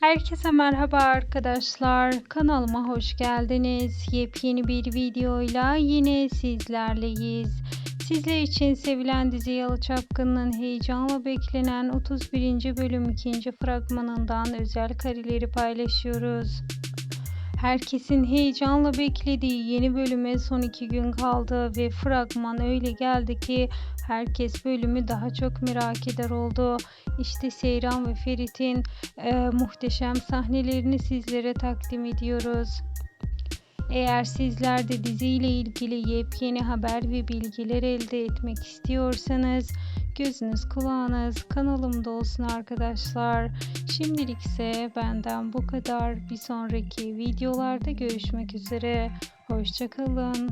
Herkese merhaba arkadaşlar. Kanalıma hoş geldiniz. Yepyeni bir videoyla yine sizlerleyiz. Sizler için sevilen dizi Yalı Çapkın'ın heyecanla beklenen 31. bölüm 2. fragmanından özel kareleri paylaşıyoruz. Herkesin heyecanla beklediği yeni bölüme son iki gün kaldı ve fragman öyle geldi ki herkes bölümü daha çok merak eder oldu. İşte Seyran ve Ferit'in e, muhteşem sahnelerini sizlere takdim ediyoruz. Eğer sizler de diziyle ilgili yepyeni haber ve bilgiler elde etmek istiyorsanız gözünüz kulağınız kanalımda olsun arkadaşlar. Şimdilik ise benden bu kadar. Bir sonraki videolarda görüşmek üzere. Hoşçakalın.